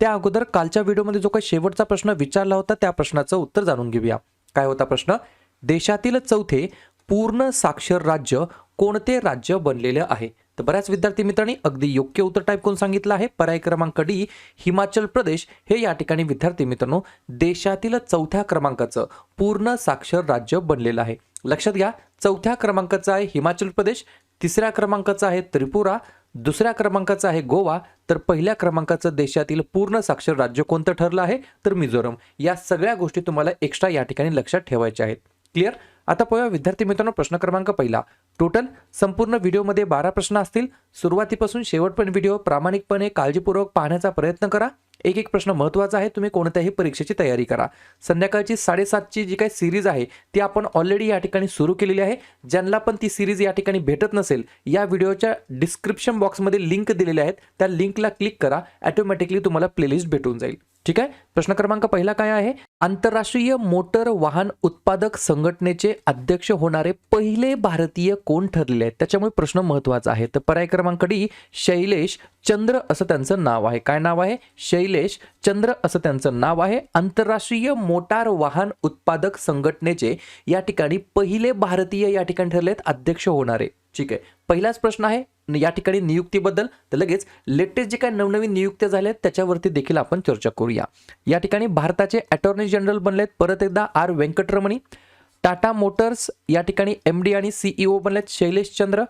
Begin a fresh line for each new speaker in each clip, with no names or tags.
त्या अगोदर कालच्या व्हिडिओमध्ये जो काही शेवटचा प्रश्न विचारला होता त्या प्रश्नाचं उत्तर जाणून घेऊया. काय होता प्रश्न? देशातील चौथे पूर्ण साक्षर राज्य कोणते राज्य बनलेले आहे? तर बऱ्याच विद्यार्थी मित्रांनी अगदी योग्य उत्तर टाईप करून सांगितलं आहे. पर्याय क्रमांक डी हिमाचल प्रदेश. हे या ठिकाणी विद्यार्थी मित्रांनो देशातील चौथ्या क्रमांकाचं पूर्ण साक्षर राज्य बनलेलं आहे. लक्षात घ्या चौथ्या क्रमांकाचं आहे हिमाचल प्रदेश तिसऱ्या क्रमांकाचं आहे त्रिपुरा दुसऱ्या क्रमांकाचं आहे गोवा. तर पहिल्या क्रमांकाचं देशातील पूर्ण साक्षर राज्य कोणतं ठरलं आहे? तर मिझोरम. या सगळ्या गोष्टी तुम्हाला एक्स्ट्रा या ठिकाणी लक्षात ठेवायच्या आहेत. क्लिअर आता पाहूया विद्यार्थी मित्रांनो प्रश्न क्रमांक पहिला. टोटल संपूर्ण व्हिडिओमध्ये बारा प्रश्न असतील. सुरुवातीपासून शेवटपर्यंत व्हिडिओ प्रामाणिकपणे काळजीपूर्वक पाहण्याचा प्रयत्न करा. एक एक प्रश्न महत्त्वाचा आहे तुम्ही कोणत्याही परीक्षेची तयारी करा. संध्याकाळची साडेसातची जी काही सिरीज आहे ती आपण ऑलरेडी या ठिकाणी सुरू केलेली आहे. ज्यांना पण ती सिरीज या ठिकाणी भेटत नसेल या व्हिडिओच्या डिस्क्रिप्शन बॉक्समध्ये लिंक दिलेल्या आहेत. त्या लिंकला क्लिक करा ॲटोमॅटिकली तुम्हाला प्लेलिस्ट भेटून जाईल. ठीक आहे? प्रश्न क्रमांक पहिला काय आहे? आंतरराष्ट्रीय मोटर वाहन उत्पादक संघटनेचे अध्यक्ष होणारे पहिले भारतीय कोण ठरलेले आहेत? त्याच्यामुळे प्रश्न महत्त्वाचा आहे. तर पर्याय क्रमांक डी शैलेश चंद्र असं त्यांचं नाव आहे. काय नाव आहे? शैलेश चंद्र असं त्यांचं नाव आहे. आंतरराष्ट्रीय मोटार वाहन उत्पादक संघटनेचे या ठिकाणी पहिले भारतीय या ठिकाणी ठरले आहेत अध्यक्ष होणारे. ठीक आहे. पहिलाच प्रश्न आहे. या ठिकाणी नियुक्तीबद्दल तर लगेच लेटेस्ट जे काही नवनवीन नियुक्त्या झाल्या आहेत त्याच्यावरती देखील आपण चर्चा करूया. या ठिकाणी भारताचे अटॉर्नी जनरल बनलेत परत एकदा आर. व्यंकटरमणी. टाटा मोटर्स या ठिकाणी एम डी आणि सीईओ बनलेत शैलेश चंद्र.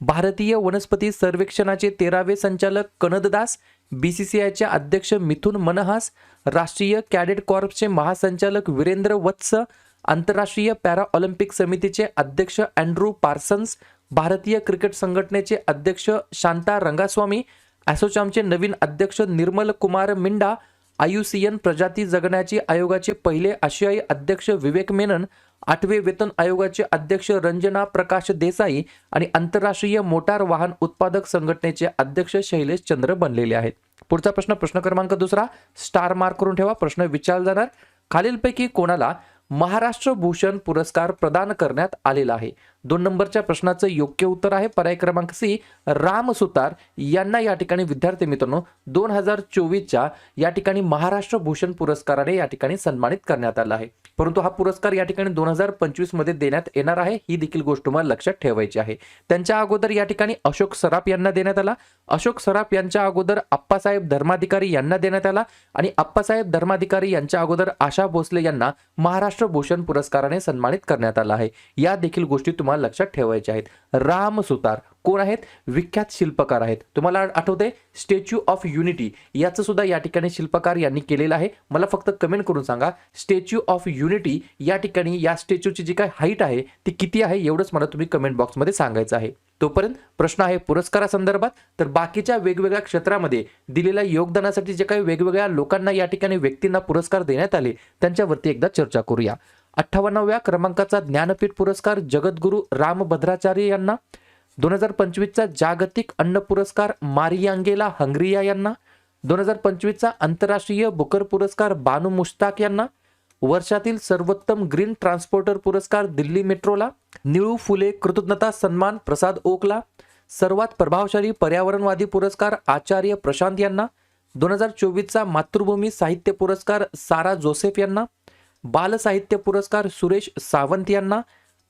भारतीय वनस्पती सर्वेक्षणाचे तेरावे संचालक कनददास बी सी सी आयचे अध्यक्ष मिथुन मनहास. राष्ट्रीय कॅडेट कॉर्प्सचे महासंचालक वीरेंद्र वत्स. आंतरराष्ट्रीय पॅरा ऑलिम्पिक समितीचे अध्यक्ष अँड्रू पार्सन्स. भारतीय क्रिकेट संघटनेचे अध्यक्ष शांता रंगास्वामी ॲसोचॅमचे नवीन अध्यक्ष निर्मल कुमार मिंडा एन प्रजाती जगण्याची आयोगाचे पहिले आशियाई अध्यक्ष विवेक मेनन आठवे वेतन आयोगाचे अध्यक्ष रंजना प्रकाश देसाई आणि आंतरराष्ट्रीय मोटार वाहन उत्पादक संघटनेचे अध्यक्ष शैलेश चंद्र बनलेले आहेत. पुढचा प्रश्न प्रश्न क्रमांक दुसरा स्टार मार्क करून ठेवा प्रश्न विचारला जाणार. खालीलपैकी कोणाला महाराष्ट्र भूषण पुरस्कार प्रदान करण्यात आलेला आहे? दोन नंबरच्या प्रश्नाचं योग्य उत्तर आहे. पर्याय क्रमांक सी राम सुतार यांना या ठिकाणी विद्यार्थी मित्रांनो दोन हजार चोवीसच्या या ठिकाणी महाराष्ट्र भूषण पुरस्काराने या ठिकाणी सन्मानित करण्यात आला आहे. परंतु हा पुरस्कार या ठिकाणी दोन हजार पंचवीसमध्ये देण्यात येणार आहे ही देखील गोष्ट तुम्हाला लक्षात ठेवायची आहे. त्यांच्या अगोदर या ठिकाणी अशोक सराफ यांना देण्यात आला. अशोक सराफ यांच्या अगोदर आप्पासाहेब धर्माधिकारी यांना देण्यात आला आणि आप्पासाहेब धर्माधिकारी यांच्या अगोदर आशा भोसले यांना महाराष्ट्र भूषण पुरस्काराने सन्मानित करण्यात आला आहे. या देखील गोष्टी तुम्हाला लक्षात ठेवायचे आहेत. राम सुतार. कोण आहेत? विख्यात शिल्पकार आहेत. तुम्हाला आठवते स्टॅच्यू ऑफ युनिटी याचं सुद्धा या ठिकाणी शिल्पकार यांनी केलेलं आहे. मला फक्त कमेंट करून सांगा. स्टॅच्यू ऑफ युनिटी या ठिकाणी या स्टॅच्यूची जी काही हाईट आहे ती किती आहे? एवढंच मला तुम्ही कमेंट बॉक्समध्ये सांगायचं आहे. तोपर्यंत प्रश्न आहे पुरस्कारासंदर्भात. तर बाकीच्या वेगवेगळ्या क्षेत्रामध्ये दिलेल्या योगदानासाठी जे काही वेगवेगळ्या लोकांना या ठिकाणी व्यक्तींना पुरस्कार देण्यात आले त्यांच्यावरती एकदा चर्चा करूया. अठ्ठावन्नाव्या क्रमांकाचा ज्ञानपीठ पुरस्कार जगद्गुरू रामभद्राचार्य यांना दोन हजार पंचवीसचा जागतिक अन्न पुरस्कार मारियांगेला हंग्रिया यांना दोन हजार पंचवीसचा आंतरराष्ट्रीय बुकर पुरस्कार बानू मुश्ताक यांना वर्षातील सर्वोत्तम ग्रीन ट्रान्सपोर्टर पुरस्कार दिल्ली मेट्रोला निळू फुले कृतज्ञता सन्मान प्रसाद ओकला सर्वात प्रभावशाली पर्यावरणवादी पुरस्कार आचार्य प्रशांत यांना दोन हजार चोवीसचा मातृभूमी साहित्य पुरस्कार सारा जोसेफ यांना बालसाहित्य पुरस्कार सुरेश सावंत यांना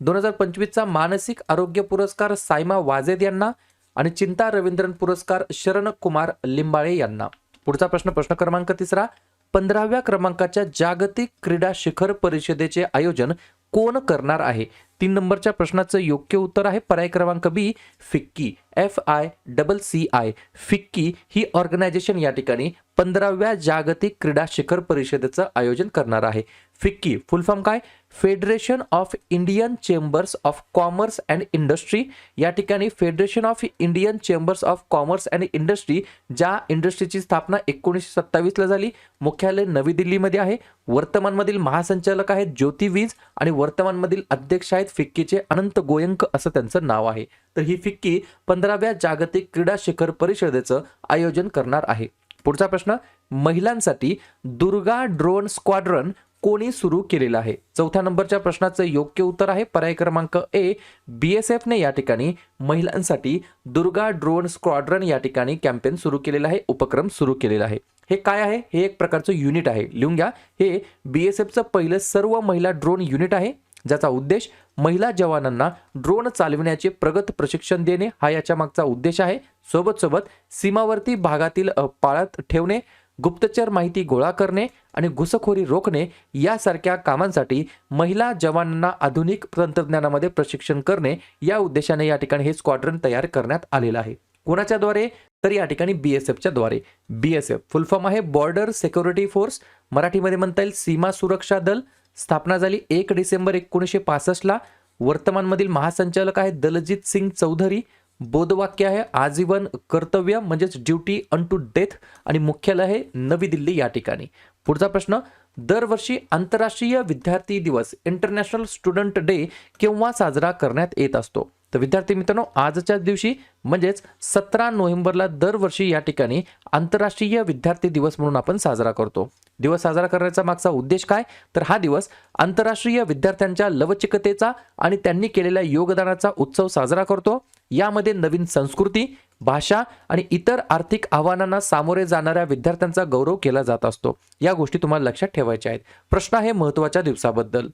दोन हजार पंचवीसचा मानसिक आरोग्य पुरस्कार सायमा वाजेद यांना आणि चिंता रवींद्रन पुरस्कार शरण कुमार लिंबाळे यांना. पुढचा प्रश्न प्रश्न क्रमांक तिसरा. पंधराव्या क्रमांकाच्या जागतिक क्रीडा शिखर परिषदेचे आयोजन कोण करणार आहे? तीन नंबरच्या प्रश्नाचं योग्य उत्तर आहे पर्याय क्रमांक B FICCI. F I double C I FICCI he organisation या ठिकाणी पंधराव्या जागतिक क्रीडा शिखर परिषदेचं आयोजन करणार आहे. फिक्की फुल फॉर्म काय? Federation of Indian Chambers of Commerce and Industry. या ठिकाणी Federation of Indian Chambers of Commerce and Industry ज्या इंडस्ट्रीची स्थापना एकोणीसशे सत्तावीसला झाली मुख्यालय नवी दिल्लीमध्ये आहे. वर्तमानमधील महासंचालक आहेत ज्योती वीज आणि वर्तमानमधील अध्यक्ष आहेत फिक्कीचे अनंत गोयंक असं त्यांचं नाव आहे. तर ही फिक्की पंधराव्या जागतिक क्रीडा शिखर परिषदेचं आयोजन करणार आहे. पुढचा प्रश्न महिलांसाठी दुर्गा ड्रोन स्क्वाड्रन कोणी सुरू केलेलं आहे? चौथ्या नंबरच्या प्रश्नाचं योग्य उत्तर आहे पर्याय क्रमांक ए बी एस एफने या ठिकाणी महिलांसाठी दुर्गा ड्रोन स्क्वाड्रन या ठिकाणी कॅम्पेन सुरू केलेला आहे उपक्रम सुरू केलेला आहे. हे काय आहे? हे एक प्रकारचं युनिट आहे. लिहून घ्या. हे बी एस एफचं पहिलं सर्व महिला ड्रोन युनिट आहे ज्याचा उद्देश महिला जवानांना ड्रोन चालविण्याचे प्रगत प्रशिक्षण देणे. हा याच्या मागचा उद्देश आहे. सोबत सोबत सीमावर्ती भागातील पाळत ठेवणे. गुप्तचर माहिती गोळा करणे आणि घुसखोरी रोखणे यासारख्या कामांसाठी महिला जवानांना आधुनिक तंत्रज्ञानामध्ये प्रशिक्षण करणे या उद्देशाने या ठिकाणी हे स्क्वाड्रन तयार करण्यात आलेलं आहे. कोणाच्या द्वारे तर या ठिकाणी बी एस एफच्या द्वारे B S F full form आहे बॉर्डर सिक्युरिटी फोर्स मराठीमध्ये म्हणता येईल सीमा सुरक्षा दल. स्थापना झाली एक डिसेंबर एकोणीसशे पासष्टला. वर्तमानमधील महासंचालक आहेत दलजित सिंग चौधरी. बोधवाक्य आहे आजीवन कर्तव्य म्हणजेच ड्युटी अन टू डेथ आणि मुख्यालय आहे नवी दिल्ली या ठिकाणी. पुढचा प्रश्न दरवर्षी आंतरराष्ट्रीय विद्यार्थी दिवस इंटरनॅशनल स्टुडंट डे केव्हा साजरा करण्यात येत असतो? तर विद्यार्थी मित्रांनो आजच्या दिवशी म्हणजेच सतरा नोव्हेंबरला दरवर्षी या ठिकाणी आंतरराष्ट्रीय विद्यार्थी दिवस म्हणून आपण साजरा करतो. दिवस साजरा करण्याचा मागचा उद्देश काय? तर हा दिवस आंतरराष्ट्रीय विद्यार्थ्यांच्या लवचिकतेचा आणि त्यांनी केलेल्या योगदानाचा उत्सव साजरा करतो. यामध्ये नवीन संस्कृती भाषा आणि इतर आर्थिक आव्हानांना सामोरे जाणाऱ्या विद्यार्थ्यांचा गौरव केला जात असतो. या गोष्टी तुम्हाला लक्षात ठेवायच्या आहेत. प्रश्न आहे महत्त्वाच्या दिवसाबद्दल.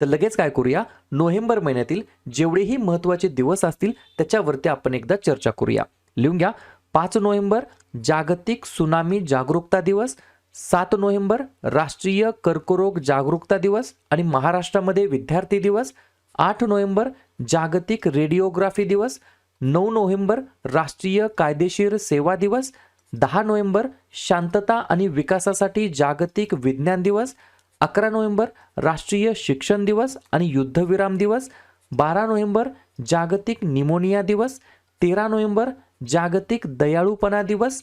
तर लगेच काय करूया? नोव्हेंबर महिन्यातील जेवढेही महत्त्वाचे दिवस असतील त्याच्यावरती आपण एकदा चर्चा करूया. लिहून घ्या. पाच नोव्हेंबर जागतिक सुनामी जागरूकता दिवस सात नोव्हेंबर राष्ट्रीय कर्करोग जागरूकता दिवस आणि महाराष्ट्रामध्ये विद्यार्थी दिवस. आठ नोव्हेंबर जागतिक रेडिओग्राफी दिवस. नऊ नोव्हेंबर राष्ट्रीय कायदेशीर सेवा दिवस. दहा नोव्हेंबर शांतता आणि विकासासाठी जागतिक विज्ञान दिवस. अकरा नोव्हेंबर राष्ट्रीय शिक्षण दिवस आणि युद्धविराम दिवस. बारा नोव्हेंबर जागतिक निमोनिया दिवस. तेरा नोव्हेंबर जागतिक दयाळूपणा दिवस.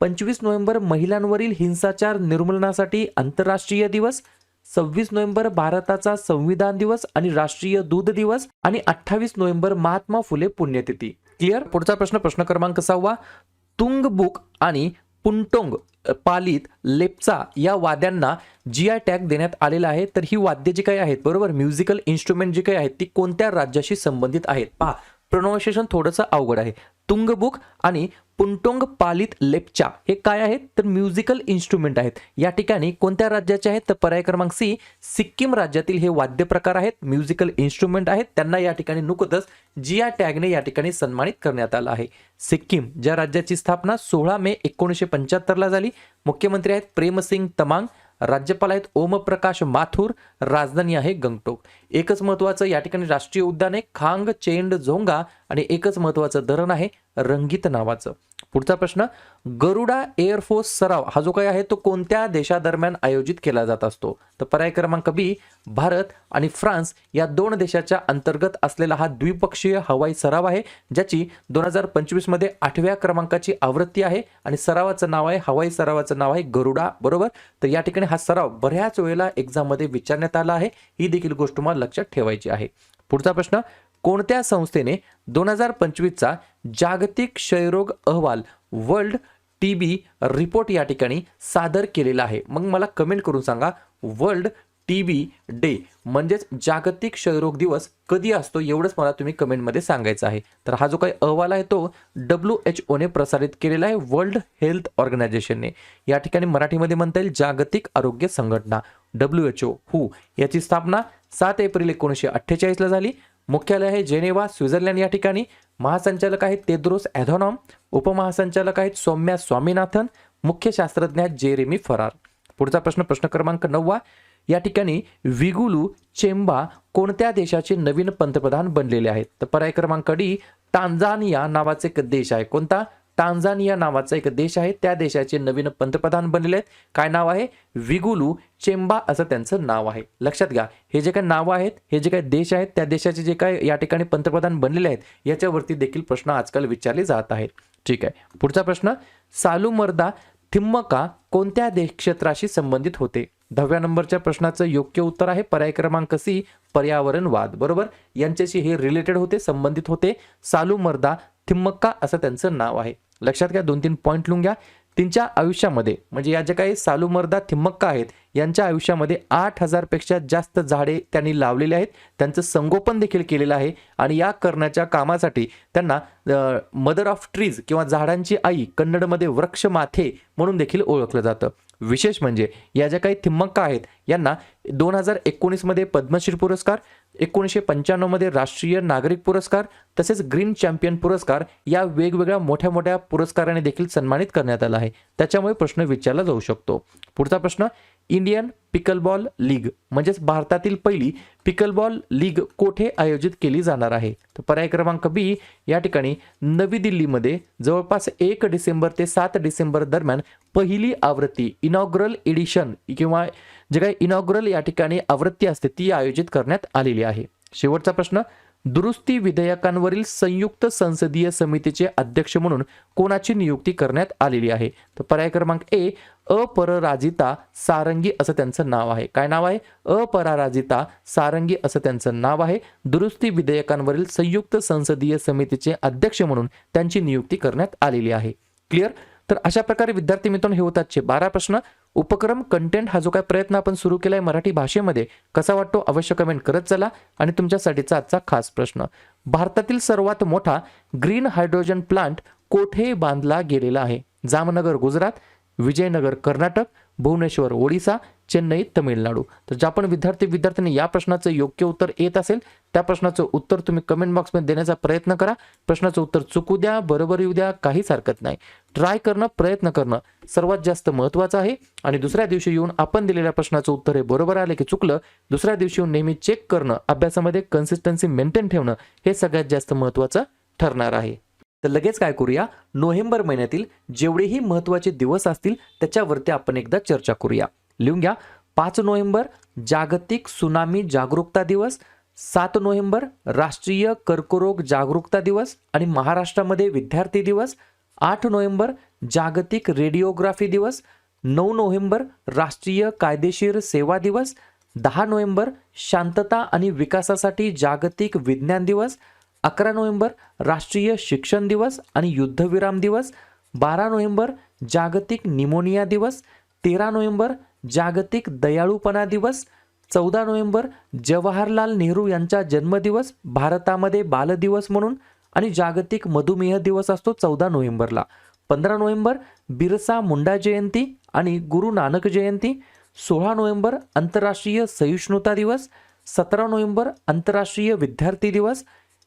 पंचवीस नोव्हेंबर महिलांवरील हिंसाचार निर्मूलनासाठी आंतरराष्ट्रीय दिवस सव्वीस नोव्हेंबर भारताचा संविधान दिवस आणि राष्ट्रीय दूध दिवस आणि अठ्ठावीस नोव्हेंबर महात्मा फुले पुण्यतिथी. क्लिअर पुढचा प्रश्न प्रश्न क्रमांक सहावा. तुंगबुक आणि पुंटोंग पालीत लेप्चा या वाद्यांना जी आय टॅग देण्यात आलेला आहे. तर ही वाद्य जी काही आहेत बरोबर? म्युझिकल इन्स्ट्रुमेंट जी काही आहेत ती कोणत्या राज्याशी संबंधित आहेत? पहा प्रोनाऊन्सिएशन थोडंसं अवघड आहे. तुंगबुक आणि पुंटोंग पालित लेपचा हे काय आहेत? तर म्युझिकल इन्स्ट्रुमेंट आहेत. या ठिकाणी कोणत्या राज्याचे आहेत? तर पर्याय क्रमांक सी सिक्कीम राज्यातील हे वाद्य प्रकार आहेत. म्युझिकल इन्स्ट्रुमेंट आहेत. त्यांना या ठिकाणी नुकतच जिया टॅगने या ठिकाणी सन्मानित करण्यात आलं आहे. सिक्कीम ज्या राज्याची स्थापना सोळा मे एकोणीसशे पंच्याहत्तरला झाली. मुख्यमंत्री आहेत प्रेमसिंग तमांग. राज्यपाल आहेत ओमप्रकाश माथुर राजधानी आहे गंगटोक. एकच महत्वाचं या ठिकाणी राष्ट्रीय उद्यान आहे खांग चेंड झोंगा आणि एकच महत्वाचं धरण आहे रंगीत नावाचं. पुढचा प्रश्न गरुडा एअरफोर्स सराव हा जो काही आहे तो कोणत्या देशादरम्यान आयोजित केला जात असतो? तर पर्याय क्रमांक बी भारत आणि फ्रान्स या दोन देशाच्या अंतर्गत असलेला हा द्विपक्षीय हवाई सराव आहे ज्याची दोन हजार पंचवीसमध्ये आठव्या क्रमांकाची आवृत्ती आहे आणि सरावाचं नाव आहे हवाई सरावाचं नाव आहे गरुडा बरोबर? तर या ठिकाणी हा सराव बऱ्याच वेळेला एक्झाममध्ये विचारण्यात आला आहे. ही देखील गोष्ट तुम्हाला लक्षात ठेवायची आहे. पुढचा प्रश्न कोणत्या संस्थेने दोन हजार पंचवीसचा जागतिक क्षयरोग अहवाल वर्ल्ड टी बी रिपोर्ट या ठिकाणी सादर केलेला आहे? मग मला कमेंट करून सांगा वर्ल्ड टी बी डे म्हणजेच जागतिक क्षयरोग दिवस कधी असतो एवढंच मला तुम्ही कमेंटमध्ये सांगायचं आहे. तर हा जो काही अहवाल आहे तो डब्ल्यू एच ओने प्रसारित केलेला आहे वर्ल्ड हेल्थ ऑर्गनायझेशनने. या ठिकाणी मराठीमध्ये म्हणता येईल जागतिक आरोग्य संघटना डब्ल्यू एच ओ हू याची स्थापना सात एप्रिल एकोणीसशे अठ्ठेचाळीसला झाली. मुख्यालय आहे जेनेवा स्वित्झर्लंड या ठिकाणी. महासंचालक आहेत तेद्रोस ॲधॉनॉम उपमहासंचालक आहेत सौम्या स्वामीनाथन मुख्य शास्त्रज्ञ आहेत जेरेमी फरार. पुढचा प्रश्न प्रश्न क्रमांक नववा. या ठिकाणी विगुलू चेंबा कोणत्या देशाचे नवीन पंतप्रधान बनलेले आहेत? तर पर्याय क्रमांक डी टांझानिया नावाचे एक देश आहे. कोणता? तांझानिया नावाचा एक देश आहे. त्या देशाचे नवीन पंतप्रधान बनलेले आहेत. काय नाव आहे? विगुलू चेंबा असं त्यांचं नाव आहे. लक्षात घ्या हे जे काय नावं आहेत हे जे काय देश आहेत त्या देशाचे जे काय या ठिकाणी पंतप्रधान बनलेले आहेत याच्यावरती देखील प्रश्न आजकाल विचारले जात आहेत. ठीक आहे. पुढचा प्रश्न सालुमर्दा थिम्मका कोणत्या देश क्षेत्राशी संबंधित होते? दहाव्या नंबरच्या प्रश्नाचं योग्य उत्तर आहे. पर्याय क्रमांक सी पर्यावरणवाद. बरोबर? यांच्याशी हे रिलेटेड होते संबंधित होते. सालुमर्दा थिम्मक्का असं त्यांचं नाव आहे. लक्षात घ्या दोन तीन पॉईंट लिहून घ्या. त्यांच्या आयुष्यामध्ये म्हणजे या ज्या काही सालुमर्दा थिम्मक्का आहेत यांच्या आयुष्यामध्ये आठ हजारपेक्षा जास्त झाडे त्यांनी लावलेले आहेत. त्यांचं संगोपन देखील केलेलं आहे. आणि या करण्याच्या कामासाठी त्यांना मदर ऑफ ट्रीज किंवा झाडांची आई कन्नडमध्ये वृक्ष माथे म्हणून देखील ओळखलं जातं. विशेष म्हणजे या ज्या काही थिम्मक्का आहेत यांना दोन हजार एकोणीसमध्ये पद्मश्री पुरस्कार एकोणीसशे पंच्याण्णवमध्ये राष्ट्रीय नागरिक पुरस्कार तसेच ग्रीन चॅम्पियन पुरस्कार या वेगवेगळ्या मोठ्या मोठ्या पुरस्काराने देखील सन्मानित करण्यात आला आहे. त्याच्यामुळे प्रश्न विचारला जाऊ शकतो. पुढचा प्रश्न इंडियन पिकलबॉल लीग म्हणजेच भारतातील पहिली पिकलबॉल लीग कोठे आयोजित केली जाणार आहे? तर पर्याय क्रमांक बी या ठिकाणी नवी दिल्लीमध्ये जवळपास एक डिसेंबर ते सात डिसेंबर दरम्यान पहिली आवृत्ती इनॉग्रल एडिशन किंवा जे काही इनॉग्रल या ठिकाणी आवृत्ती असते ती आयोजित करण्यात आलेली आहे. शेवटचा प्रश्न दुरुस्ती विधेयकांवरील संयुक्त संसदीय समितीचे अध्यक्ष म्हणून कोणाची नियुक्ती करण्यात आलेली आहे? तर पर्याय क्रमांक ए अपरराजिता सारंगी असं त्यांचं नाव आहे. काय नाव आहे? अपराराजिता सारंगी असं त्यांचं नाव आहे. दुरुस्ती विधेयकांवरील संयुक्त संसदीय समितीचे अध्यक्ष म्हणून त्यांची नियुक्ती करण्यात आलेली आहे. क्लिअर तर अशा प्रकारे विद्यार्थी मित्रांनो हे होतातचे बारा प्रश्न. उपक्रम कंटेंट हा जो काय प्रयत्न आपण सुरू केलाय मराठी भाषेमध्ये कसा वाटतो अवश्य कमेंट करत चला आणि तुमच्यासाठीचा आजचा खास प्रश्न. भारतातील सर्वात मोठा ग्रीन हायड्रोजन प्लांट कोठे बांधला गेलेला आहे? जामनगर गुजरात. विजयनगर कर्नाटक भुवनेश्वर ओडिसा चेन्नई तमिळनाडू. तर ज्या पण विद्यार्थी विद्यार्थ्यांनी या प्रश्नाचं योग्य उत्तर येत असेल त्या प्रश्नाचं उत्तर तुम्ही कमेंट बॉक्समध्ये देण्याचा प्रयत्न करा. प्रश्नाचं उत्तर चुकू द्या बरोबर येऊ द्या काहीच हरकत नाही. ट्राय करणं प्रयत्न करणं सर्वात जास्त महत्त्वाचं आहे. आणि दुसऱ्या दिवशी येऊन आपण दिलेल्या प्रश्नाचं उत्तर हे बरोबर आलं की चुकलं दुसऱ्या दिवशी येऊन नेहमी चेक करणं अभ्यासामध्ये कन्सिस्टन्सी मेंटेन ठेवणं हे सगळ्यात जास्त महत्त्वाचं ठरणार आहे. तर लगेच काय करूया? नोव्हेंबर महिन्यातील जेवढेही महत्त्वाचे दिवस असतील त्याच्यावरती आपण एकदा चर्चा करूया. लिहून घ्या. पाच नोव्हेंबर जागतिक सुनामी जागरूकता दिवस. सात नोव्हेंबर राष्ट्रीय कर्करोग जागरूकता दिवस आणि महाराष्ट्रामध्ये विद्यार्थी दिवस. आठ नोव्हेंबर जागतिक रेडिओग्राफी दिवस. नऊ नोव्हेंबर राष्ट्रीय कायदेशीर सेवा दिवस. दहा नोव्हेंबर शांतता आणि विकासासाठी जागतिक विज्ञान दिवस. अकरा नोव्हेंबर राष्ट्रीय शिक्षण दिवस आणि युद्धविराम दिवस. बारा नोव्हेंबर जागतिक निमोनिया दिवस. तेरा नोव्हेंबर जागतिक दयाळूपणा दिवस. चौदा नोव्हेंबर जवाहरलाल नेहरू यांचा जन्मदिवस. भारतामध्ये बालदिवस म्हणून आणि जागतिक मधुमेह दिवस असतो चौदा नोव्हेंबरला. पंधरा नोव्हेंबर बिरसा मुंडा जयंती आणि गुरु नानक जयंती. सोळा नोव्हेंबर आंतरराष्ट्रीय सहिष्णुता दिवस. सतरा नोव्हेंबर आंतरराष्ट्रीय विद्यार्थी दिवस.